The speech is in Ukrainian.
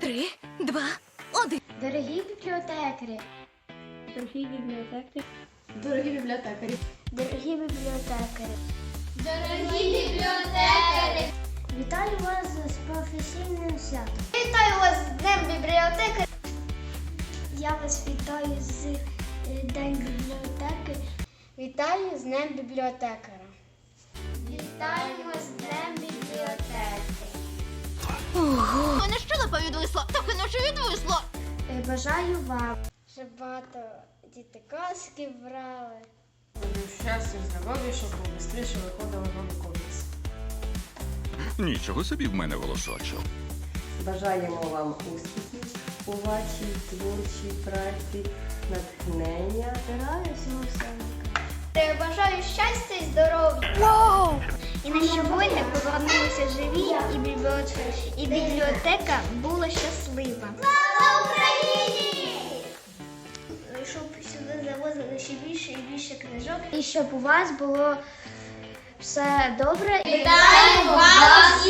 Три, два, один. Дорогі бібліотекарі. Дорогі бібліотеки. Дорогі бібліотекарі. Дорогі бібліотекарі. Дорогі бібліотекарі! Вітаю вас з професійним святом. Вітаю вас з Днем бібліотекаря! Я вас вітаю з е, День бібліотеки. Вітаю з Днем бібліотекаря! Відвисло, так і наче відвисло. Е, Бажаю вам Щоб багато діти казки брали. Щастя, здоров'я, щоб швидше виходили нові комікси. Нічого собі в мене волошочок. Бажаємо вам успіхів у вашій творчій праці, натхнення. здоров'я, всього самого. Бажаю щастя і здоров'я! Наші воїни повернулися живі, і бібліотека, і бібліотека була щаслива. Слава Україні! Щоб сюди завозили ще більше і більше книжок. І щоб у вас було все добре. Вітаємо вас